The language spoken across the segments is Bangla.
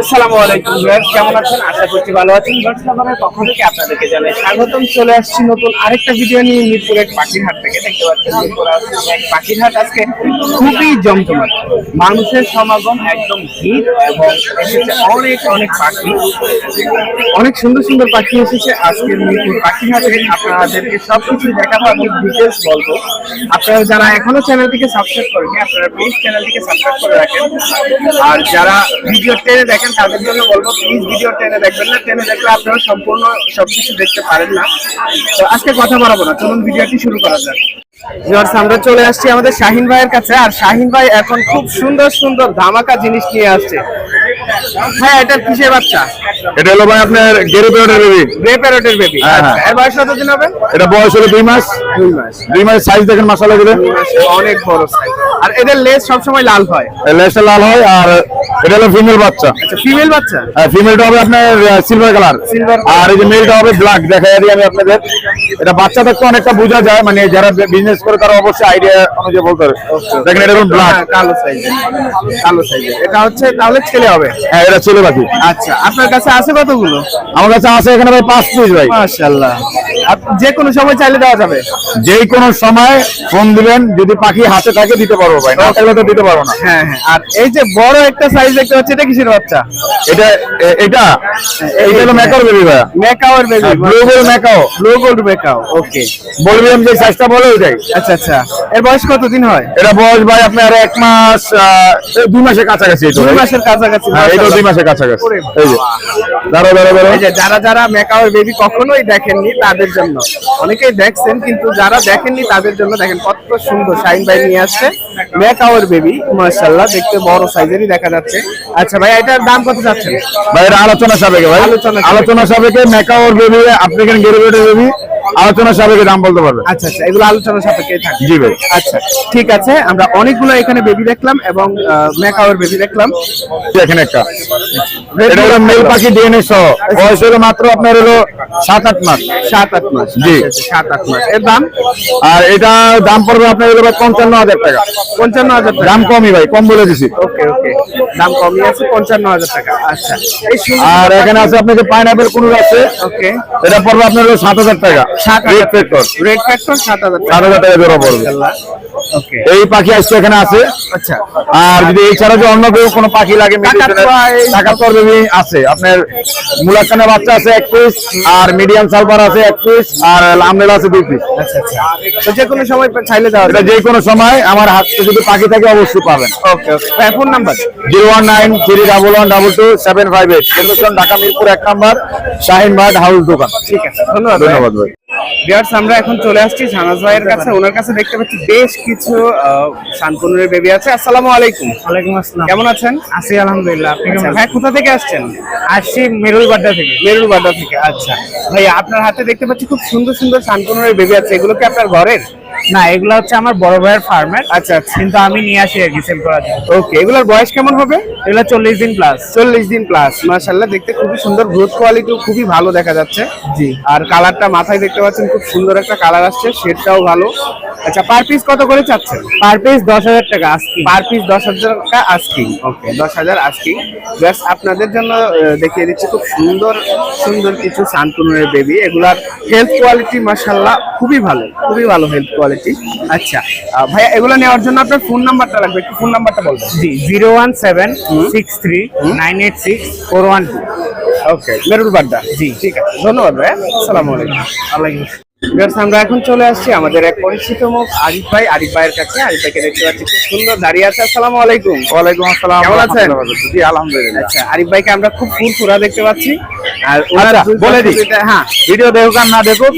আসসালামু আলাইকুম কেমন আছেন? আশা করছি ভালো আছেন। পক্ষ থেকে আপনাদেরকে জানাই স্বাগতম। চলে আসছি নতুন আরেকটা ভিডিও নিয়ে মিরপুর এক পাখির হাট থেকে। দেখতে পাচ্ছেন আজকে খুবই জমজমাট। মানুষের সমাগম একদম ভিড় এবং এসেছে অনেক অনেক পাখি। অনেক সুন্দর সুন্দর পাখি এসেছে আজকের মিরপুর পাখির হাটে। আপনাদেরকে সবকিছু দেখাবো এবং ডিটেলস বলব। আপনারা যারা এখনও চ্যানেলটিকে সাবস্ক্রাইব করেনি আপনারা প্লিজ চ্যানেলটিকে সাবস্ক্রাইব করে রাখেন। আর যারা ভিডিও টেনে দেখেন তাদের জন্য বলব প্লিজ ভিডিও টেনে দেখবেন না টেনে দেখলে আপনারা সম্পূর্ণ সবকিছু দেখতে পারেন না। তো আজকে কথা বাড়াবো না চলুন ভিডিওটি শুরু করা যাক। ভিউয়ার্স, আমরা চলে আসছি আমাদের শাহিন ভাইয়ের কাছে আর শাহিন ভাই এখন খুব সুন্দর সুন্দর ধামাকা জিনিস নিয়ে আসছে। হ্যাঁ এটা কিসের বাচ্চা? এটা হলো ভাই আপনার গেরে পেয়ারের বেবি গ্রে প্যারটের বেবি হ্যাঁ, হ্যাঁ। এর বয়স কতদিন হবে? এটা বয়স হলো দুই মাস। দুই মাস। দুই মাসের সাইজ দেখেন মাসালা করে। অনেক বড় সাইজ আর এদের লেজ সবসময় লাল হয়। লেসটা লাল হয় আর এটা হলো ফিমেল বাচ্চা। আচ্ছা ফিমেল বাচ্চা? ফিমেলটা হবে আপনার সিলভার কালার আর এই যে মেলটা হবে ব্ল্যাক দেখা দিই আমি আপনাদের। এটা বাচ্চা থাকতে অনেকটা বোঝা যায় মানে যারা বিজনেস করে তারা অবশ্যই আইডিয়া অনুযায়ী বলতে পারে। দেখেন এটা ব্ল্যাক হ্যাঁ, কালো সাইজের কালো সাইজের এটা হচ্ছে তাহলে ছেলে হবে? হ্যাঁ এটা ছেলে পাখি আচ্ছা আপনার কাছে আছে কতগুলো? আমার কাছে আছে এখানে ভাই পাঁচ পিস ভাই। মাশাআল্লাহ। যে কোনো সময় চাইলে দেওয়া যাবে। যে কোনো সময় ফোন দিবেন যদি পাখি হাতে থাকে দিতে পারব ভাই না থাকলে তো দিতে পারব না। হ্যাঁ হ্যাঁ আর এই যে বড় একটা সাইজ দেখতে পাচ্ছি এটা কিসের বাচ্চা? এটা এ- এটা? হলো মেকার বেবি ভাই মেকাওয়ার baby blue gold macaw blue gold macaw okay বলবেন যে সাইজটা বলে ওইটাই। আচ্ছা আচ্ছা। এর বয়স কতদিন হয়? এটা বয়স ভাই আপনার এক মাস দুই মাসের কাছাকাছি দুই মাসের কাছাকাছি হ্যাঁ এটা দুই মাসের কাছাকাছি। এই যে। দাঁড়ো দাঁড়ো দাঁড়ো এই যে যারা যারা মেকাওয়ার বেবি কখনোই দেখেননি তাদের জন্য। অনেকেই দেখছেন কিন্তু যারা দেখেননি তাদের জন্য দেখেন কত সুন্দর শাইন ভাই নিয়ে আসছে। মেকাওয়ার বেবি মার্শাল্লাহ দেখতে বড় সাইজেরই দেখা যাচ্ছে। আচ্ছা ভাই এটার দাম কত যাচ্ছে ভাই এটা আলোচনা সাপেক্ষে ভাই। আলোচনা আলোচনা সাপেক্ষে আওয়ার বেবি আপনি এখানে গেরুবেটের বেবি আলোচনা সাপেক্ষে দাম বলতে পারবেন আচ্ছা আচ্ছা এগুলো আলোচনা সাপেক্ষে থাকে জি ভাই। আচ্ছা ঠিক আছে আমরা অনেকগুলো এখানে বেবি দেখলাম এবং মেকাওয়ার বেবি দেখলাম। এখানে একটা। এটা হলো মেল পাখি ডিএনএ সহ। বয়স হলো মাত্র আপনার হলো সাত আট মাস। সাত আট মাস। জি। আচ্ছা, আচ্ছা, সাত আট মাস। এর দাম? আর এটা দাম পড়বে আপনার হলো পঞ্চান্ন হাজার টাকা। পঞ্চান্ন হাজার টাকা। দাম কমই ভাই কম বলে দিছি। ওকে ওকে। দাম কমই আছে পঞ্চান্ন হাজার টাকা। আচ্ছা। আর এখানে আছে আপনার যে পাইনাপেল কুনুর আছে। ওকে। এটা পড়বে আপনার হলো সাত হাজার টাকা। রেড হাজার ফ্যাক্টর রেড ফ্যাক্টর সাত হাজার সাত হাজার টাকা জোড়া পড়বে। ওকে এই পাখি আজকে এখানে আছে। আচ্ছা। আর যদি যে অন্য কেউ কোনো পাখি লাগে এই- আছে। আপনার বাচ্চা আছে এক পিস আর মিডিয়াম সালফার আছে এক পিস আর লামনেল আছে পিস আচ্ছা আচ্ছা। তো যে কোনো সময় চাইলে দেওয়া এটা যে কোনো সময় আমার হাতে যদি পাখি থাকে অবশ্যই পাবেন। Okay okay phone number location Dhaka Mirpur এক নাম্বার শাহিন ভাট হাউস দোকান। ঠিক আছে ধন্যবাদ ধন্যবাদ ভাই। ভিউয়ার্স আমরা এখন চলে আসছি শাহনাজ ভাইয়ের কাছে। ওনার কাছে দেখতে পাচ্ছি বেশ কিছু শানকুনুরের বেবি আছে। আসসালামু আলাইকুম। ওয়ালাইকুম আসসালাম। কেমন আছেন? আছি আলহামদুলিল্লাহ। আপনি আচ্ছা, কেমন ভাই কোথা থেকে আসছেন? আসছি মেরুলবাড্ডা থেকে। মেরুলবাড্ডা থেকে আচ্ছা। ভাই আপনার হাতে দেখতে পাচ্ছি খুব সুন্দর সুন্দর শানকুনুরের বেবি আছে। এগুলো কি আপনার ঘরের? না এগুলো হচ্ছে আমার বড় ভাইয়ের ফার্মের আচ্ছা আচ্ছা। কিন্তু আমি নিয়ে আসি আর কি সেল করার জন্য ওকে এগুলোর বয়স কেমন হবে? এগুলো চল্লিশ দিন প্লাস চল্লিশ দিন প্লাস মাশাল্লাহ দেখতে খুবই সুন্দর। গ্রোথ কোয়ালিটিও খুবই ভালো দেখা যাচ্ছে। জি। আর কালারটা মাথায় দেখতে পাচ্ছেন খুব সুন্দর একটা কালার আসছে শেডটাও ভালো। আচ্ছা পার পিস কত করে চাচ্ছেন? পার পিস দশ হাজার টাকা আজকে পার পিস দশ হাজার টাকা আস্কিং ওকে দশ হাজার আস্কিং জাস্ট আপনাদের জন্য দেখিয়ে দিচ্ছি খুব সুন্দর সুন্দর কিছু সানকুনের বেবি এগুলার হেলথ কোয়ালিটি মাশাল্লাহ খুবই ভালো খুবই ভালো হেলথ কোয়ালিটি আচ্ছা। ভাইয়া এগুলো নেওয়ার জন্য আপনার ফোন নাম্বারটা লাগবে। একটু ফোন নাম্বারটা বলবেন। জি zero one seven six three nine eight six four one two. Okay Merul Badda. জি। ঠিক আছে ধন্যবাদ ভাইয়া। আসসালামু আলাইকুম। আলাইকুম। আমরা এখন চলে আসছি আমাদের এক পরিচিত মুখ আরিফ ভাই। আরিফ ভাইয়ের কাছে আরিফ ভাইকে দেখতে পাচ্ছি খুব সুন্দর দাঁড়িয়ে আছে। আসসালামু আলাইকুম। ওয়ালাইকুম আসসালাম। কেমন আছেন? জি আলহামদুলিল্লাহ। আচ্ছা আরিফ ভাইকে আমরা খুব ফুরফুরা দেখতে পাচ্ছি। আর ওনার আচ্ছা, বলে দিই। হ্যাঁ। ভিডিও দেখুক আর না দেখুক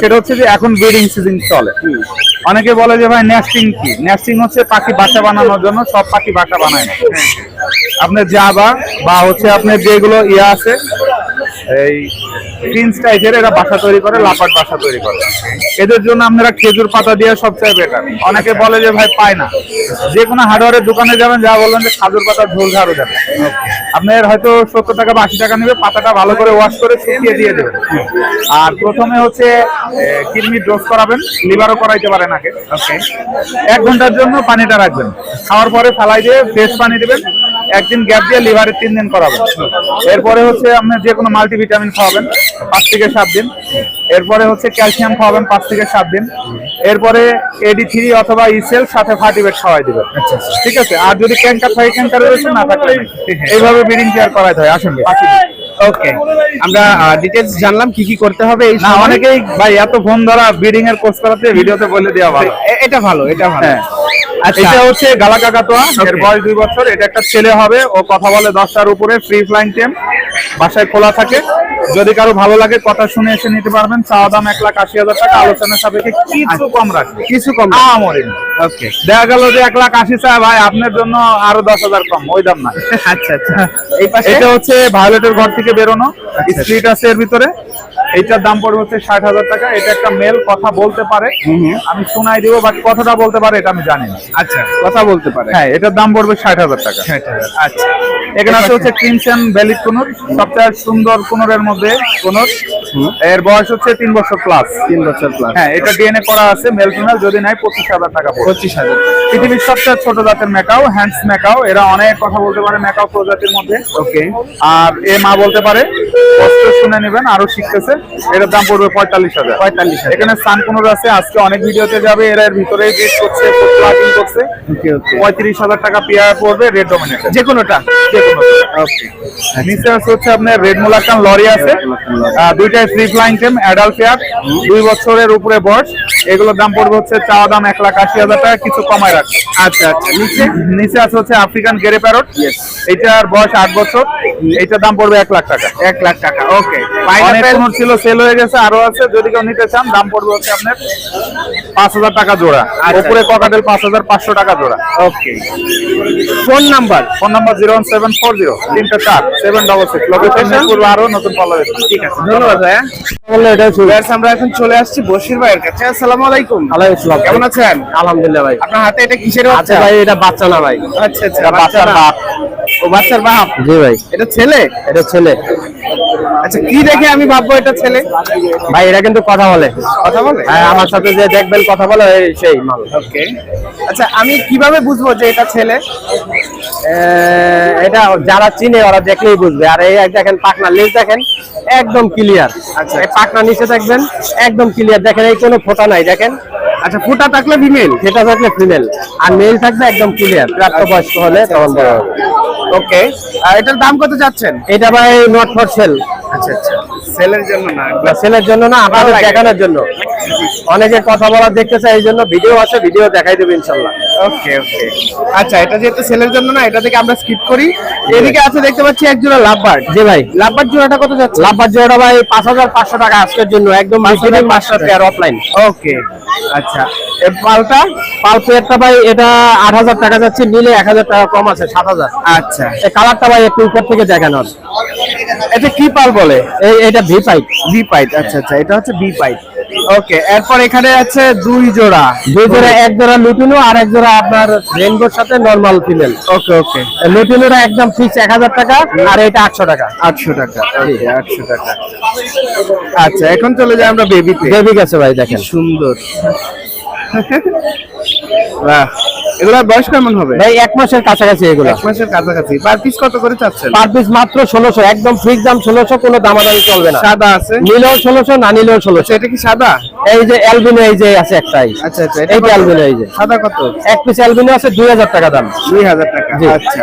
সেটা হচ্ছে যে এখন ব্রিডিং সিজন চলে। অনেকে বলে যে ভাই নেস্টিং কি? নেস্টিং হচ্ছে পাখি বাসা বানানোর জন্য সব পাখি বাসা বানায় না। আপনার জাবা বা হচ্ছে আপনার যেগুলো ইয়ে আছে এই প্রিন্স টাইপের এরা বাসা তৈরি করে, লাপাট বাসা তৈরি করে। এদের জন্য আপনারা খেজুর পাতা দিয়ে সবচেয়ে বেটার অনেকে বলে যে ভাই পায় না। যে কোনো হার্ডওয়ারের দোকানে যাবেন, যা বললেন যে খাজুর পাতা ঝোল ঝাড়ু যাবে আপনার হয়তো সত্তর টাকা বা আশি টাকা নেবে, পাতাটা ভালো করে ওয়াশ করে শুকিয়ে দিয়ে দেবেন। আর প্রথমে হচ্ছে কিডনি ডোজ করাবেন, লিভারও করাইতে পারেন আগে। এক ঘণ্টার জন্য পানিটা রাখবেন। খাওয়ার পরে ফালাই দিয়ে ফ্রেশ পানি দিবেন। একদিন গ্যাপ দিয়ে লিভারে তিন দিন করাবেন এরপরে হচ্ছে আপনি যে কোনো মাল্টিভিটামিন খাওয়াবেন পাঁচ থেকে সাত দিন। এরপরে হচ্ছে ক্যালসিয়াম খাওয়াবেন পাঁচ থেকে সাত দিন। এরপরে এডি থ্রি অথবা ইসেল সাথে ফার্টিভেট খাওয়াই দিবেন। ঠিক আছে? আর যদি ক্যান্সার থাকে ক্যান্সার রয়েছে না থাকলে এইভাবে ব্রিডিং কেয়ার করাইতে হয় আসুন। ওকে আমরা ডিটেলস জানলাম কি কি করতে হবে এই না অনেকেই ভাই এত ফোন ধরা ব্রিডিং এর কোর্স করাতে ভিডিওতে বলে দেওয়া ভালো। এটা ভালো এটা ভালো। হ্যাঁ। আচ্ছা এটা হচ্ছে গালা কাকাতোয়া এর. বয়স দুই বছর এটা একটা ছেলে হবে ও কথা বলে দশটার উপরে ফ্রি ফ্লাইং টেম বাসায় খোলা থাকে। যদি কারও ভালো লাগে কথা শুনে এসে নিতে পারবেন। চাওয়া দাম এক লাখ আশি হাজার টাকা আলোচনার সাপেক্ষে কিছু কম রাখবে। কিছু কম আমরি। ওকে দেখা গেল যে এক লাখ আশি চায় ভাই আপনার জন্য আরও দশ হাজার কম ওই দাম না। আচ্ছা আচ্ছা। এটা হচ্ছে ভায়োলেটের ঘর থেকে বেরোনো স্ট্রিট আছে এর ভিতরে। এইটার দাম পড়বে হচ্ছে ষাট হাজার টাকা। এটা একটা মেল কথা বলতে পারে। আমি শোনাই দিব বাট কথাটা বলতে পারে এটা আমি জানি না। আচ্ছা কথা বলতে পারে। হ্যাঁ এটার দাম পড়বে ষাট হাজার টাকা। আচ্ছা। এখানে আছে হচ্ছে ক্রিমসন ভ্যালিড কুনুর সবচেয়ে সুন্দর কুনুরের মধ্যে কুনুর। এর বয়স হচ্ছে তিন বছর প্লাস তিন বছর প্লাস হ্যাঁ এটা ডিএনএ করা আছে মেল ফিমেল যদি নাই পঁচিশ হাজার টাকা পঁচিশ হাজার। পৃথিবীর সবচেয়ে ছোট জাতের ম্যাকাও হ্যান্ডস মেকাও এরা অনেক কথা বলতে পারে ম্যাকাও প্রজাতির মধ্যে। ওকে আর এ মা বলতে পারে। কষ্ট শুনে নেবেন আরও শিখতেছে। এটার দাম পড়বে পঁয়তাল্লিশ হাজার। পঁয়তাল্লিশ এখানে সানকুনুর আছে আজকে অনেক ভিডিওতে যাবে এরা এর ভিতরে গেট করছে করছে। পঁয়ত্রিশ হাজার টাকা পেয়ার পড়বে রেড ডোমিনেটর যে কোনোটা যে কোনো। নিচে আছে হচ্ছে আপনার রেড মোলাকান লরি আছে। দুইটাই free flying tame adult pair দুই বছরের উপরে বয়স এগুলোর দাম পড়বে হচ্ছে চাওয়া দাম এক লাখ আশি হাজার টাকা কিছু কমায় রাখছে আচ্ছা আচ্ছা। নিচে? নিচে আছে হচ্ছে আফ্রিকান গেরে প্যারট। এটার বয়স আট বছর। এইটার দাম পড়বে এক লাখ টাকা। এক লাখ টাকা ওকে ছিল সেল হয়ে গেছে আরও আছে যদি কেউ নিতে চান দাম পড়বে হচ্ছে আপনার পাঁচ হাজার টাকা জোড়া। আচ্ছা। উপরে ককাটেল পাঁচ হাজার পাঁচশো টাকা জোড়া। Okay phone number phone number zero one seven four zero তিনটা চার seven double six location Mirpur আরও নতুন পাল্লা ঠিক আছে ধন্যবাদ ভাইয়া। আমরা এখন চলে আসছি বশির ভাইয়ের কাছে। আসসালামু আলাইকুম। আলাইকুম। কেমন আছেন? আলহামদুলিল্লাহ ভাই। আপনার হাতে এটা কিসের আচ্ছা বাচ্চা? ভাই এটা বাচ্চা না ভাই। আচ্ছা আচ্ছা বাচ্চার বাপ। ও বাচ্চার বাপ? জি ভাই। এটা ছেলে? এটা ছেলে। আচ্ছা কি দেখে আমি ভাববো এটা ছেলে? ভাই এটা কিন্তু কথা বলে। কথা বলে? হ্যাঁ আমার সাথে যে দেখবেন কথা বলে সেই মাল ওকে। আচ্ছা আমি কীভাবে বুঝব যে এটা ছেলে? এটা যারা চিনে ওরা দেখলেই বুঝবে। আর এই দেখেন পাকনা লেজ দেখেন একদম ক্লিয়ার আচ্ছা। এই পাকনা নিচে দেখবেন একদম ক্লিয়ার দেখেন এই কোনো ফোটা নাই দেখেন। আচ্ছা ফুটা থাকলে ফিমেল সেটা থাকলে ফিমেল আর মেল থাকবে একদম ক্লিয়ার প্রাপ্তবয়স্ক হলে তখন বড় হবে। ওকে এটার দাম কত যাচ্ছেন? এটা ভাই নট ফর সেল আচ্ছা আচ্ছা। সেলের জন্য না? সেলের জন্য না আপনাদের দেখানোর জন্য। অনেকে কথা বলার দেখতে চাই এই জন্য ভিডিও আছে ভিডিও দেখাই দেবো ইনশাল্লাহ। ওকে ওকে আচ্ছা এটা যেহেতু সেলের জন্য না এটা থেকে আমরা স্কিপ করি। এদিকে আছে দেখতে পাচ্ছি এক জোড়া লাভবার্ড জি ভাই। লাভবার্ড জোড়াটা কত যাচ্ছে? লাভবার জোড়া ভাই পাঁচ হাজার পাঁচশো টাকা আজকের জন্য একদম হাজার পাঁচশো পেয়ার অফলাইন ওকে আচ্ছা। এ পালটা? পাল পেয়ারটা ভাই এটা আট হাজার টাকা যাচ্ছে নিলে এক হাজার টাকা কম আছে সাত হাজার। আচ্ছা। এই কালারটা ভাই একটু উপর থেকে দেখানোর এটা কি পাল বলে? এই এটা ভি পাইপ বি পাইপ আচ্ছা আচ্ছা এটা হচ্ছে বি পাইপ ওকে এরপর এখানে আছে দুই জোড়া। দুই জোড়া এক জোড়া লুটিনো আর এক জোড়া আপনার রেনবোর সাথে নর্মাল ফিমেল ওকে ওকে। লুটিনোটা একদম ফিক্স এক হাজার টাকা আর এটা আটশো টাকা। আটশো টাকা আটশো টাকা। আচ্ছা এখন চলে যাই আমরা বেবিতে বেবি গেছে ভাই দেখেন। সুন্দর। বাহ। এগুলোর বয়স কেমন হবে? ভাই এক মাসের কাছাকাছি এগুলো। এক মাসের কাছাকাছি। পার পিস কত করে চাচ্ছেন? পার পিস মাত্র ষোলোশো একদম ফিক্স দাম ষোলোশো কোনো দামাদামি চলবে না। সাদা আছে? নিলেও ষোলোশো না নিলেও ষোলোশো। আচ্ছা এটা কি সাদা? এই যে অ্যালবিনো এই যে আছে একটাই আচ্ছা আচ্ছা এটা অ্যালবিনো এই যে। সাদা কত? এক পিস অ্যালবিনো আছে দুই হাজার টাকা দাম। দুই হাজার টাকা আচ্ছা।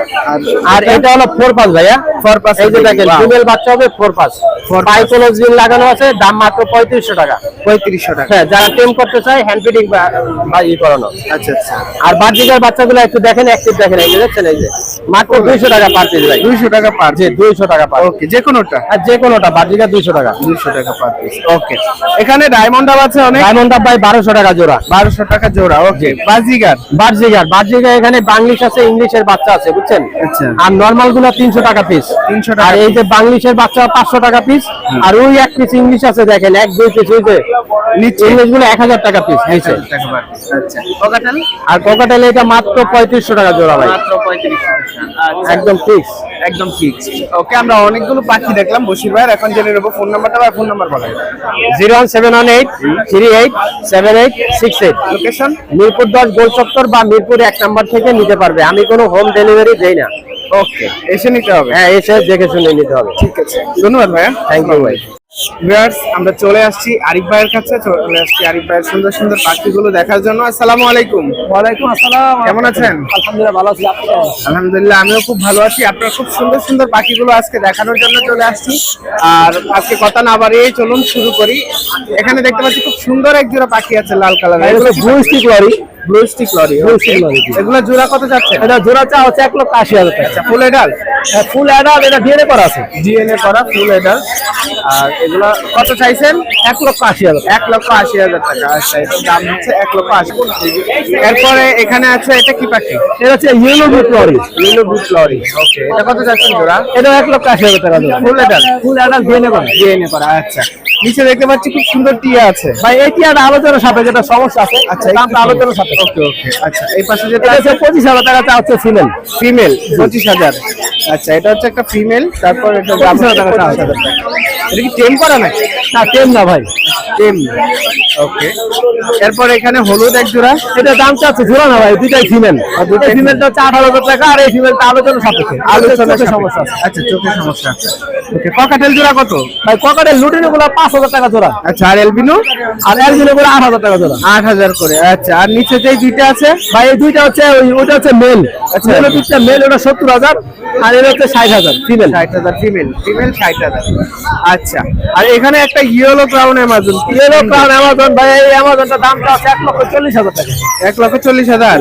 আর এটা? হলো ফোর পাস ভাইয়া। ফোর পাস এই যে দেখেন বাচ্চা হবে ফোর পাস Four পাইকোলজিন লাগানো আছে দাম মাত্র পঁয়ত্রিশশো টাকা। পঁয়ত্রিশশো টাকা। হ্যাঁ যারা টেম করতে চায় হ্যান্ড ফিটিং বা ই করানো। আচ্ছা আচ্ছা। আর বাচ্চাগুলো একটু দেখেন অ্যাক্টিভ দেখেন এই যে দেখছেন এই যে। মাত্র দুইশো টাকা পার পিস ভাই। দুইশো টাকা পার জি দুইশো টাকা পার ওকে যে কোনোটা আর যে কোনোটা বার্জিকার দুইশো টাকা। দুইশো টাকা পার পিস ওকে এখানে ডায়মন্ড আপ আছে অনেক। ডায়মন্ড ভাই বারোশো টাকা জোড়া। বারোশো টাকা জোড়া ওকে বাজিগার বার্জিকার বার্জিকার এখানে বাংলিশ আছে ইংলিশের বাচ্চা আছে বুঝছেন? আচ্ছা। আর নর্মালগুলো তিনশো টাকা পিস 300 টাকা আর এই যে বাংলিশের বাচ্চা পাঁচশো টাকা পিস আর ওই এক পিস ইংলিশ আছে দেখেন এক দুই পিস ওই যে নিচে। ইংলিশগুলো এক হাজার টাকা পিস নিচে আচ্ছা। কোকাটেল? আর কোকাটেল এটা মাত্র পঁয়ত্রিশশো টাকা জোড়া ভাই। মাত্র পঁয়ত্রিশশো। আচ্ছা। একদম ফিক্স একদম ফিক্সড ওকে আমরা অনেকগুলো পাখি দেখলাম বসির ভাইয়ের। এখন জেনে নেব ফোন নাম্বারটা বা ফোন নাম্বার বলেন। Zero one seven one eight three eight seven eight six eight. Location Mirpur দশ গোল চত্বর বা মিরপুর এক নাম্বার থেকে নিতে পারবে। আমি কোনো হোম ডেলিভারি দেই না। ওকে এসে নিতে হবে। হ্যাঁ এসে দেখে শুনে নিতে হবে। ঠিক আছে। ধন্যবাদ ভাইয়া। থ্যাংক ইউ ভাই। ভিউয়ার্স আমরা চলে আসছি আরিফ ভাইয়ের কাছে। চলে আসছি আরিফ ভাইয়ের সুন্দর সুন্দর পাখিগুলো দেখার জন্য। আসসালামু আলাইকুম। ওয়ালাইকুম আসসালাম। কেমন আছেন? আলহামদুলিল্লাহ ভালো আছি। আলহামদুলিল্লাহ আমিও খুব ভালো আছি। আপনার খুব সুন্দর সুন্দর পাখিগুলো আজকে দেখানোর জন্য চলে আসছি। আর আজকে কথা না বাড়িয়েই চলুন শুরু করি। এখানে দেখতে পাচ্ছি খুব সুন্দর এক জোড়া পাখি আছে লাল কালার এগুলো blue stick lory blue stick lory Blue stick lorry, জি। এগুলো জোড়া কত যাচ্ছে? এটা জোড়া চা হচ্ছে এক লক্ষ আশি হাজার টাকা। আচ্ছা ফুল এডাল এটা ডিএনএ করা আছে। ডিএনএ করা ফুল এডাল আর এগুলো কত চাইছেন? এক লক্ষ আশি হাজার এক লক্ষ আশি হাজার টাকা আচ্ছা এটার দাম হচ্ছে এক লক্ষ আশি। এরপরে এখানে আছে এটা কি পাখি? এটা হচ্ছে ইউনো বুট লরি লিলো বুট লরি ওকে এটা কত যাচ্ছেন জোড়া? এটা এক লক্ষ আশি হাজার টাকা full adult full adult DNA করা। ডিএনএ করা আচ্ছা। নিচে দেখতে পাচ্ছি খুব সুন্দর টিয়া আছে। ভাই এটি একটা আলোচনার সাপেক্ষে যেটা সমস্যা আছে। আচ্ছা দামটা আলোচনার সাপেক্ষে। ওকে ওকে আচ্ছা এই পাশে যেটা পঁচিশ হাজার টাকা চা হচ্ছে ফিমেল ফিমেল পঁচিশ হাজার। আচ্ছা এটা হচ্ছে একটা ফিমেল তারপর এটা দাম 25,000 টাকা, 25,000 এটা কি টেম করা নাকি? না টেম না ভাই। টেম। ওকে। এরপর এখানে হলুদ এক জোড়া। এটা দাম চাচ্ছে জোড়া না ভাই দুটাই ফিমেল দুটাই ফিমেলটা হচ্ছে হাজার টাকা আর এই ফিমেলটা আলোচনার সাপেক্ষে। আলোচনা চোখের সমস্যা আছে। আচ্ছা চোখের সমস্যা আছে। ওকে ককাটেল জোড়া কত? ভাই ককাটের লুটিনো গুলো পাঁচ হাজার টাকা জোড়া। আচ্ছা আর এলবিনো আর এলজিনো গুলো আট হাজার টাকা জোড়া। আট হাজার করে আচ্ছা আর নিচে যে দুইটা আছে? ভাই এই দুইটা হচ্ছে ওই ওটা হচ্ছে মেল আচ্ছা। আচ্ছা দুইটা মেল ওটা সত্তর হাজার আর এটা হচ্ছে ষাট হাজার ফিমেল ষাট হাজার ফিমেল ফিমেল ষাট হাজার। আচ্ছা আর এখানে একটা yellow crown amazon yellow crown amazon ভাই এই অ্যামাজনটা দামটা আছে এক লক্ষ চল্লিশ হাজার টাকা। এক লক্ষ চল্লিশ হাজার।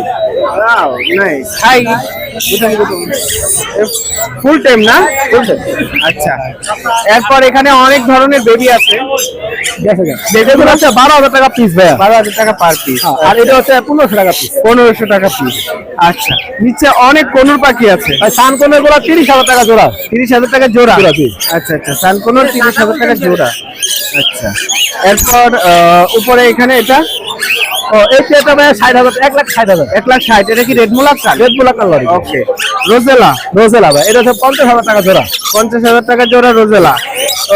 নাইস হাই ফুল টাইম না? ফুল টাইম আচ্ছা। এরপর এখানে অনেক ধরনের বেবি আছে। এগুলো হচ্ছে বারো হাজার টাকা পিস ভাইয়া। বারো হাজার টাকা পার পিস আর এটা হচ্ছে পনেরোশো টাকা পিস পনেরোশো টাকা পিস আচ্ছা। নিচে অনেক কনুর পাখি আছে। আর সানকনেরগুলো তিরিশ হাজার টাকা জোড়া। তিরিশ হাজার টাকা জোড়া। আচ্ছা আচ্ছা। সানকোনোর তিরিশ হাজার টাকা জোড়া। আচ্ছা। এরপর উপরে এখানে এটা। ও এই পেটা ভাই ষাট হাজার এক লাখ ষাট হাজার। এক লাখ ষাট এটা কি red red okay rosella rosella ভাই এটা হচ্ছে পঞ্চাশ হাজার টাকা জোড়া। পঞ্চাশ হাজার টাকা জোড়া রোজেলা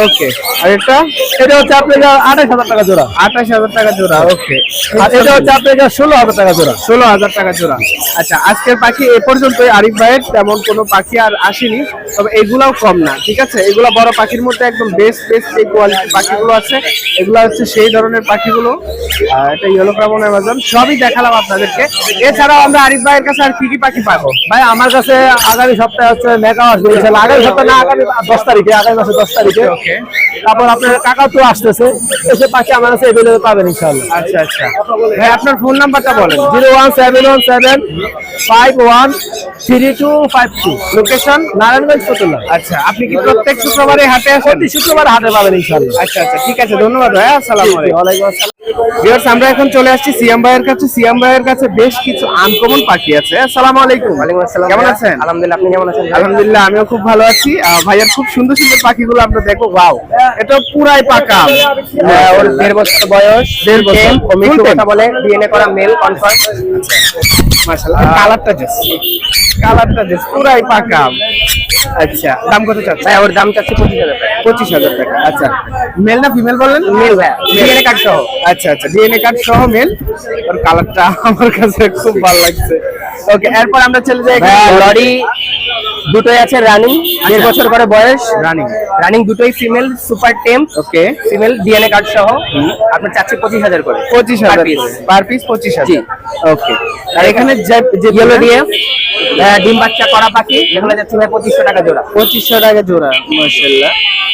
ওকে। আর এটা? এটা হচ্ছে আপনার আঠাশ হাজার টাকা জোড়া। আঠাশ হাজার টাকা জোড়া ওকে। আর এটা হচ্ছে আপনার ষোলো হাজার টাকা জোড়া। ষোলো হাজার টাকা জোড়া। আচ্ছা আজকের পাখি এ পর্যন্তই। আরিফ ভাইয়ের তেমন কোনো পাখি আর আসেনি তবে এগুলাও কম না ঠিক আছে? এগুলা বড় পাখির মধ্যে একদম বেস্ট বেস্ট যে কোয়ালিটির পাখিগুলো আছে। এগুলো হচ্ছে সেই ধরনের পাখিগুলো। এটা ইয়েলো ক্রাবন অ্যামাজন সবই দেখালাম আপনাদেরকে। এছাড়াও আমরা আরিফ ভাইয়ের কাছে আর কি কি পাখি পাবো? ভাই আমার কাছে আগামী সপ্তাহে হচ্ছে মেগা। আগামী সপ্তাহে না আগামী দশ তারিখে আগামী মাসে দশ তারিখে। তারপর আপনার কাকা তো আসতেছে এসে পাখি আমার কাছে এভেলেবল পাবেন ইনশাল্লাহ আচ্ছা আচ্ছা। ভাই আপনার ফোন নাম্বারটা বলেন। Zero one seven one seven five one three two five two. Location Narayanganj Fatullah আচ্ছা আপনি কি প্রত্যেক শুক্রবারে হাটে আসেন? প্রতি শুক্রবার হাটে পাবেন ইনশাল্লাহ আচ্ছা আচ্ছা ঠিক আছে ধন্যবাদ ভাই আসসালামু আলাইকুম। ওয়ালাইকুম আসসালাম। ভিউয়ার্স আমরা এখন চলে আসছি সিয়াম ভাইয়ের কাছে। সিয়াম ভাইয়ের কাছে বেশ কিছু আনকমন পাখি আছে। আসসালামু আলাইকুম। ওয়ালাইকুম আসসালাম কেমন আছেন? আলহামদুলিল্লাহ আপনি কেমন আছেন আলহামদুলিল্লাহ আমিও খুব ভালো আছি। ভাইয়ার খুব সুন্দর সুন্দর পাখিগুলো আমরা দেখব ওয়াও এটা পুরাই পাকা। হ্যাঁ, ওর দেড় বছর বয়স দেড় বছর। ও কথা বলে ডিএনএ করা মেল কনফার্ম মাশাআল্লাহ কালারটা জাস কালারটা জাস পুরাই পাকা। আচ্ছা দাম কত চাচ্ছে ভাই ওর দাম চাচ্ছে পঁচিশ হাজার টাকা। পঁচিশ হাজার টাকা আচ্ছা। মেল না ফিমেল বললেন? মেল ভাই। ডিএনএ কার্ড সহ। আচ্ছা আচ্ছা ডিএনএ কার্ড সহ মেল ওর কালারটা আমার কাছে খুব ভালো লাগছে। ওকে এরপর আমরা চলে যাই লরি। দুটোই আছে রানিং দেড় বছর করে বয়স। রানিং রানিং দুটোই female super tame okay female DNA card সহ। আপনার চাচ্ছে পঁচিশ হাজার করে। পঁচিশ হাজার। পার পিস পঁচিশ হাজার। ওকে। আর এখানে যে ইয়েলো ডিএম ডিম বাচ্চা করা পাখি এগুলো যাচ্ছে ভাই পঁচিশশো টাকা জোড়া। পঁচিশশো টাকা জোড়া। মাশাল্লাহ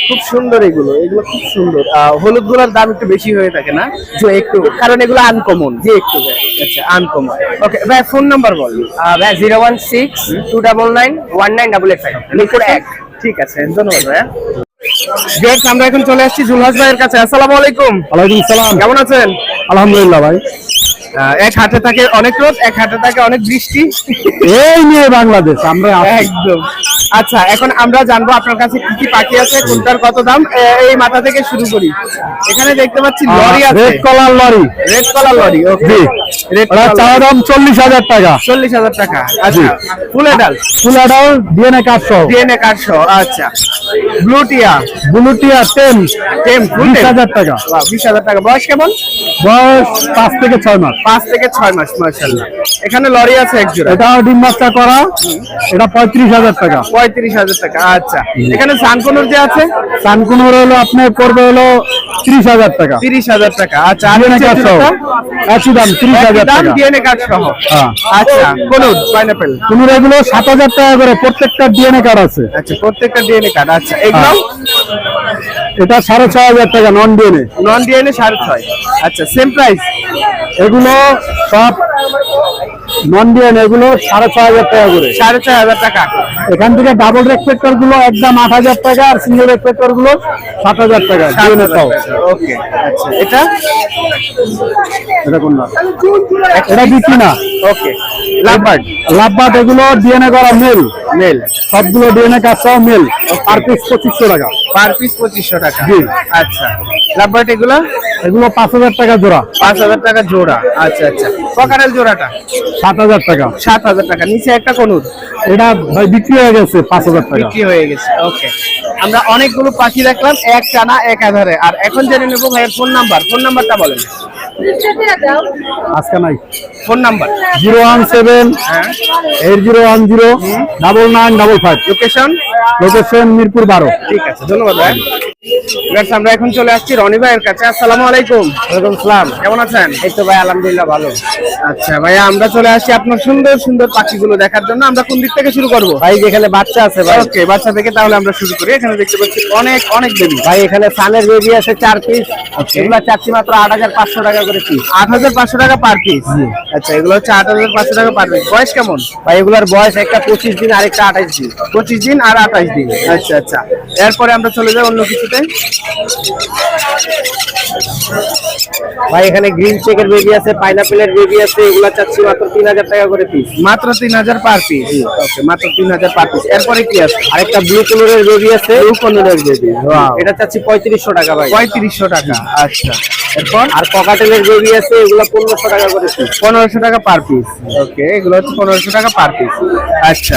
খুব সুন্দর এগুলো এগুলো খুব সুন্দর। হলুদগুলার দাম একটু বেশি হয়ে থাকে না? যে একটু কারণ এগুলো আনকমন যে একটু ভাই। আচ্ছা আনকমন ওকে ভাই ফোন নাম্বার বল। ভাই zero one six two double nine one nine double eight five Mirpur এক। ঠিক আছে ধন্যবাদ ভাইয়া Viewers, আমরা এখন চলে আসছি জুলহাস ভাইয়ের কাছে। আসসালামু আলাইকুম। ওয়ালাইকুম সালাম কেমন আছেন? আলহামদুলিল্লাহ ভাই। এক হাতে থাকে অনেক রোদ এক হাতে থাকে অনেক বৃষ্টি। এই নিয়ে বাংলাদেশ আমরা একদম। আচ্ছা এখন আমরা জানব আপনার কাছে কি কি পাখি আছে কোনটার কত দাম এই মাথা থেকে শুরু করি। এখানে দেখতে পাচ্ছি লরি আছে। Red colour lory. Red colour lory okay red চাওয়া দাম চল্লিশ হাজার টাকা। চল্লিশ হাজার টাকা আচ্ছা। ফুল এডাল ফুলাটাও ডিএনএ কার্ড সহ। ডিএনএ কার্ড সহ আচ্ছা। ব্লু টিয়া টেন টেম ফুল বিশ হাজার টাকা। বিশ হাজার টাকা। বয়স কেমন? বয়স পাঁচ থেকে ছয় মাস। পাঁচ থেকে ছয় মাস মার্শাল্লাহ এখানে লরি আছে এক জোড়া। এটাও ডিম বাচ্চা করা। এটা পঁয়ত্রিশ হাজার টাকা। পঁয়ত্রিশ হাজার টাকা। আচ্ছা। এখানে সানকনুর যে আছে? সানকুনোর হলো আপনার পড়বে হলো ত্রিশ হাজার টাকা। তিরিশ হাজার টাকা। আচ্ছা আর একই দাম ত্রিশ হাজার টাকা। ডিএনএ কার্ড সহ। হ্যাঁ। আচ্ছা কোনুর পাইনাপেল। কুনুর এগুলো সাত হাজার টাকা করে প্রত্যেকটা ডিএনএ কার্ড আছে। আচ্ছা প্রত্যেকটা ডিএনএ কার্ড। আচ্ছা এগুলো? এটা সাড়ে ছয় হাজার টাকা নন ডিএনএ নন ডিএনএ সাড়ে ছয়। আচ্ছা সেম প্রাইস এগুলো সব নন ডিএনএ এগুলো সাড়ে ছয় হাজার টাকা করে। সাড়ে ছয় হাজার টাকা। এখান থেকে ডাবল রেসপেক্টরগুলো একদম আট হাজার টাকা আর সিঙ্গেল রেসপেক্টরগুলো সাত হাজার টাকা ওকে আচ্ছা। এটা? এটা কোন না এটা বিক্রি না। ওকে লাভবার্ড লাভবাদ এগুলো ডিএনএ করা মেল মেল সবগুলো ডিএনএ কাজ মেল পার পিস পঁচিশশো টাকা। পার পিস পঁচিশশো টাকা। জি। আচ্ছা। লাভবার্ড এগুলো? এগুলো পাঁচ হাজার টাকা জোড়া। পাঁচ হাজার টাকা জোড়া। আচ্ছা আচ্ছা। পকারের জোড়াটা? সাত হাজার টাকা। সাত হাজার টাকা। নিচে একটা কনুর এটা ভাই বিক্রি হয়ে গেছে পাঁচ হাজার টাকা। বিক্রি হয়ে গেছে ওকে আমরা অনেকগুলো পাখি দেখলাম এক টানা এক আধারে। আর এখন জেনে নেব ভাইয়ের ফোন নাম্বার ফোন নাম্বারটা বলেন। আজকে নাই। Phone number? Zero one seven হ্যাঁ। Eight zero one zero double nine double five. Location location Mirpur বারো। ঠিক আছে ধন্যবাদ ভাই। আমরা এখন চলে আসছি রনি ভাইয়ের কাছে। আসসালামু আলাইকুম। ওয়ালাইকুম সালাম। কেমন আছেন? এই তো ভাই আলহামদুলিল্লাহ ভালো। আচ্ছা ভাইয়া আমরা চলে আসছি আপনার সুন্দর সুন্দর পাখিগুলো দেখার জন্য। আমরা কোন দিক থেকে শুরু করব? ভাই যেখানে বাচ্চা আছে ভাই। ওকে বাচ্চা থেকে তাহলে আমরা শুরু করি। এখানে দেখতে পাচ্ছি অনেক অনেক বেবি ভাই এখানে সানের বেবি আছে চার পিস এগুলো চাচ্ছি মাত্র আট হাজার পাঁচশো টাকা করে পিস আট হাজার পাঁচশো টাকা পার পিস আচ্ছা এগুলো হচ্ছে আট হাজার পাঁচশো টাকা পার পিস বয়স কেমন? ভাই এগুলোর বয়স একটা পঁচিশ দিন আরেকটা আঠাশ দিন। পঁচিশ দিন আর আঠাশ দিন। আচ্ছা আচ্ছা। এরপরে আমরা চলে যাই অন্য কিছুতে। ভাই এখানে গ্রিন চেকের বেবি আছে পাইনাপেলের বেবি আছে এগুলো চাচ্ছি মাত্র তিন হাজার টাকা করে পিস মাত্র তিন হাজার পার পিস ওকে মাত্র তিন হাজার পার পিস এরপরে কি আছে? আরেকটা ব্লু কালারের বেবি আছে। ব্লু কলরের বেবি এটা চাচ্ছি পঁয়ত্রিশশো টাকা ভাই। পঁয়ত্রিশশো টাকা। আচ্ছা। এরপর? আর ককাটেলের বেবি আছে এগুলো পনেরোশো টাকা করে পিস পনেরোশো টাকা পার পিস ওকে এগুলো হচ্ছে পনেরোশো টাকা পার পিস আচ্ছা।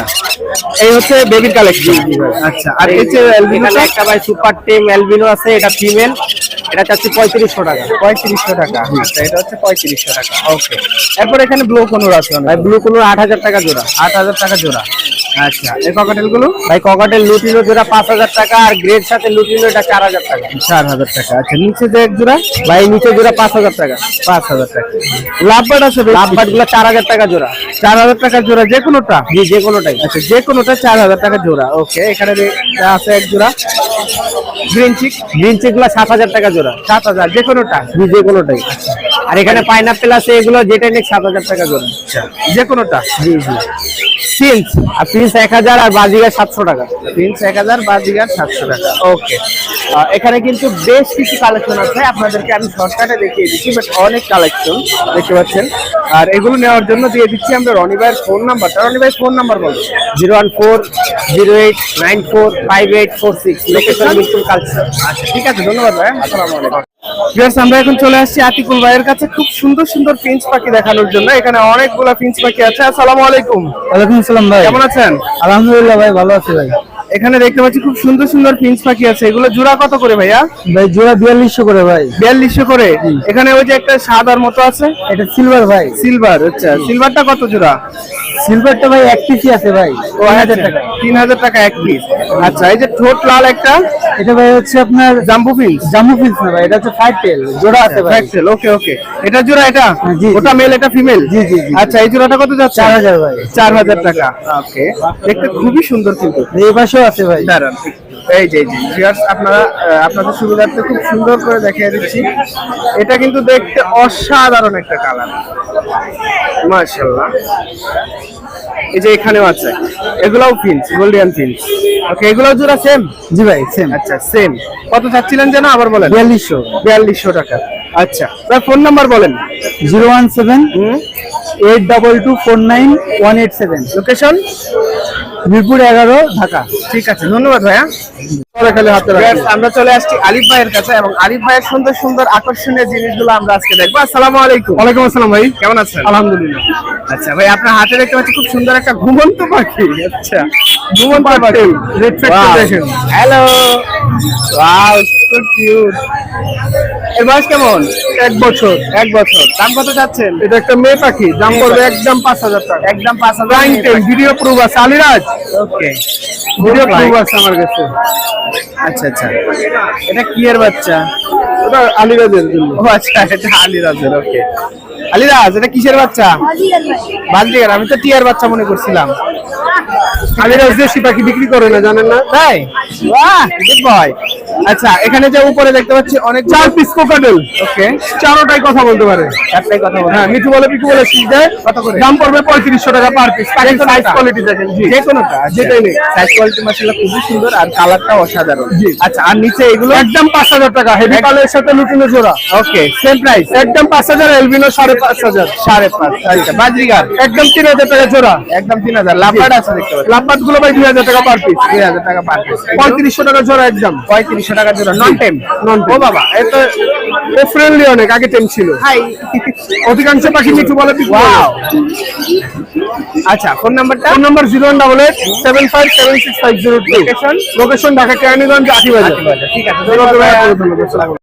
এই হচ্ছে বেবির কালেকশন আচ্ছা আর এই যে একটা ভাই সুপার টিম অ্যালবিনো আছে, এটা ফিমেল এটা চাচ্ছি পঁয়ত্রিশশো টাকা। পঁয়ত্রিশশো টাকা। আচ্ছা এটা হচ্ছে পঁয়ত্রিশশো টাকা। ওকে। এরপর এখানে ব্লু কোনোর আছে ভাই ব্লু কোনো আট হাজার টাকা জোড়া। আট হাজার টাকা জোড়া। আচ্ছা এই ককাটেলগুলো ভাই ককাটেল লুটিনো জোড়া পাঁচ হাজার টাকা আর গ্রেড সাথে লুটিনো এটা চার হাজার টাকা। চার হাজার টাকা। আচ্ছা নিচে যে এক জোড়া? ভাই নিচে জোড়া পাঁচ হাজার টাকা। পাঁচ হাজার টাকা। আছে বেশ। লাভবাটগুলো চার হাজার টাকা জোড়া। চার হাজার টাকা জোড়া যে কোনোটা? জি যে কোনোটাই। আচ্ছা যে কোনোটা চার হাজার টাকা জোড়া। ওকে এখানে আছে এক জোড়া। গ্রিন চিক গ্রিন চেকগুলো সাত হাজার টাকা জোড়া সাত হাজার যে কোনোটা যে কোনোটাই। আর এখানে পাইনাপেল আছে এগুলো যেটা নেই সাত হাজার টাকা জোড়া যে কোনোটা। জি জি। সিন্স আর প্রিন্স এক হাজার আর বাজিগার সাতশো টাকা। প্রিন্স এক হাজার বাজিগার সাতশো টাকা। ওকে এখানে কিন্তু বেশ কিছু কালেকশন আছে। আপনাদেরকে আমি শর্টকাটে দেখিয়ে দিচ্ছি বাট অনেক কালেকশন দেখতে পাচ্ছেন। আর এগুলো নেওয়ার জন্য দিয়ে দিচ্ছি আমরা রনি ভাইয়ের ফোন নাম্বারটা রনি ভাইয়ের ফোন নাম্বার বলব zero one four zero eight nine four five eight four six. Location Mirpur culture আচ্ছা ঠিক আছে ধন্যবাদ ভাই। আসসালামু আলাইকুম। আমরা এখন চলে আসছি আতিকুল ভাইয়ের কাছে। খুব সুন্দর সুন্দর ফিঞ্চ পাখি দেখানোর জন্য। এখানে অনেকগুলো ফিঞ্চ পাখি আছে। আসসালামু আলাইকুম। ওয়ালাইকুম আসসালাম ভাই। কেমন আছেন? আলহামদুলিল্লাহ ভাই ভালো আছি ভাই। এখানে দেখতে পাচ্ছি খুব সুন্দর সুন্দর ফিঞ্চ পাখি আছে। এগুলো জোড়া কত করে ভাইয়া? ভাই জোড়া বিয়াল্লিশশো করে ভাই। বিয়াল্লিশশো করে? এখানে ওই যে একটা সাদার মতো আছে? এটা সিলভার ভাই। সিলভার আচ্ছা। সিলভারটা কত জোড়া? সিলভারটা ভাই এক পিসই আছে ভাই। ও হাজার টাকা। তিন হাজার টাকা এক পিস আচ্ছা এই যে ঠোঁট লাল একটা? এটা ভাই হচ্ছে আপনার জাম্বু ফিঞ্চ। জামু পিস না ভাই এটা হচ্ছে ফাইভ টেল জোড়া আছে ভাই। ফ্যাক্সেল ওকে ওকে এটা জোড়া এটা? জি। ওটা মেল এটা ফিমেল জি, জি। আচ্ছা এই জোড়াটা কত যাচ্ছে? চার হাজার ভাই। চার হাজার টাকা। ওকে দেখতে খুবই সুন্দর কিন্তু। এই পাশেও আছে ভাই। দাঁড়ান এই যে ভিউয়ার্স আপনারা আপনাদের সুবিধার্থে খুব সুন্দর করে দেখিয়ে দিচ্ছি। এটা কিন্তু দেখতে অসাধারণ একটা কালার মাশাআল্লাহ। এই যে এখানেও আছে। এগুলাও ফিন্স গোল্ডিয়ান ফিন্স ওকে এগুলাও জোড়া সেম জি ভাই সেম আচ্ছা সেম কত চাচ্ছিলেন যেন আবার বলেন? বিয়াল্লিশশো। বিয়াল্লিশশো টাকা। আচ্ছা তার ফোন নাম্বার বলেন। Zero one seven eight double two four nine one eight seven. Location Mirpur এগারো ঢাকা। ঠিক আছে ধন্যবাদ ভাইয়া। হাতে আমরা চলে আসছি আলিফ ভাইয়ের কাছে এবং আলিফ ভাইয়ের সুন্দর সুন্দর আকর্ষণীয় জিনিসগুলো আমরা আজকে দেখব। আসসালামু আলাইকুম। ওয়ালাইকুম আসসালাম ভাই। কেমন আছেন? আলহামদুলিল্লাহ। আচ্ছা ভাই আপনার হাতে দেখতে পাচ্ছি খুব সুন্দর একটা ঘুমন্ত পাখি। আচ্ছা। ঘুমন্ত পাখি। রেড ফ্যাক্টর দেখেন হ্যালো ওয়াও সো কিউট এর বয়স কেমন? এক বছর। এক বছর। দাম কত যাচ্ছেন এটা একটা মেয়ে পাখি দাম পড়বে একদম পাঁচ হাজার টাকা। একদম পাঁচ হাজার ভিডিও প্রুফ আছে। আলিরাজ? ওকে ভিডিও প্রুফ আছে আমার কাছে। আচ্ছা আচ্ছা। এটা কি এর বাচ্চা? ওটা আলিরাজের জন্য। ও আচ্ছা এটা আলিরাজের ওকে আলিরাজ এটা কিসের বাচ্চা? বাজরিগার আমি তো টিয়ার বাচ্চা মনে করছিলাম। আলিরাজ দেশি পাখি বিক্রি করে না জানেন না? তাই? বাহ গুড বয় আচ্ছা এখানে যে উপরে দেখতে পাচ্ছি অনেক চার পিস কোকাডেল ওকে চারোটাই কথা বলতে পারে। একটাই কথা বলুন হ্যাঁ মিঠু বলে পিকু বলে শিখ দেয় কত করে? দাম পড়বে পঁয়ত্রিশশো টাকা পার পিস যে সাইজ কোয়ালিটি দেখেন জি। যে কোনোটা যেটাই নেই। সাইজ কোয়ালিটি মাশাআল্লাহ খুবই সুন্দর আর কালারটা অসাধারণ। জি। আচ্ছা আর নিচে এগুলো? একদম পাঁচ হাজার টাকা হেভি পালের সাথে লুটিনো জোড়া। ওকে সেম প্রাইস একদম পাঁচ হাজার এলবিনো সাড়ে পাঁচ হাজার। সাড়ে পাঁচ বাজরিগার। একদম তিন হাজার টাকা জোড়া। একদম তিন হাজার। লাভবার্ড আছে দেখতে পাচ্ছি। লাভবাদগুলো ভাই দুই হাজার টাকা পার পিস দুই হাজার টাকা পার পিস পঁয়ত্রিশশো টাকা জোড়া একদম। পঁয়ত্রিশশো টাকা জোড়া নন টেম নন ও বাবা এত ও ফ্রেন্ডলি অনেক আগে টেম ছিল। হাই। অধিকাংশ পাখি মিঠু বলে আচ্ছা ফোন নাম্বারটা phone number zero one double eight seven five seven six five zero two location location Dhaka Keraniganj Atibazar ঠিক আছে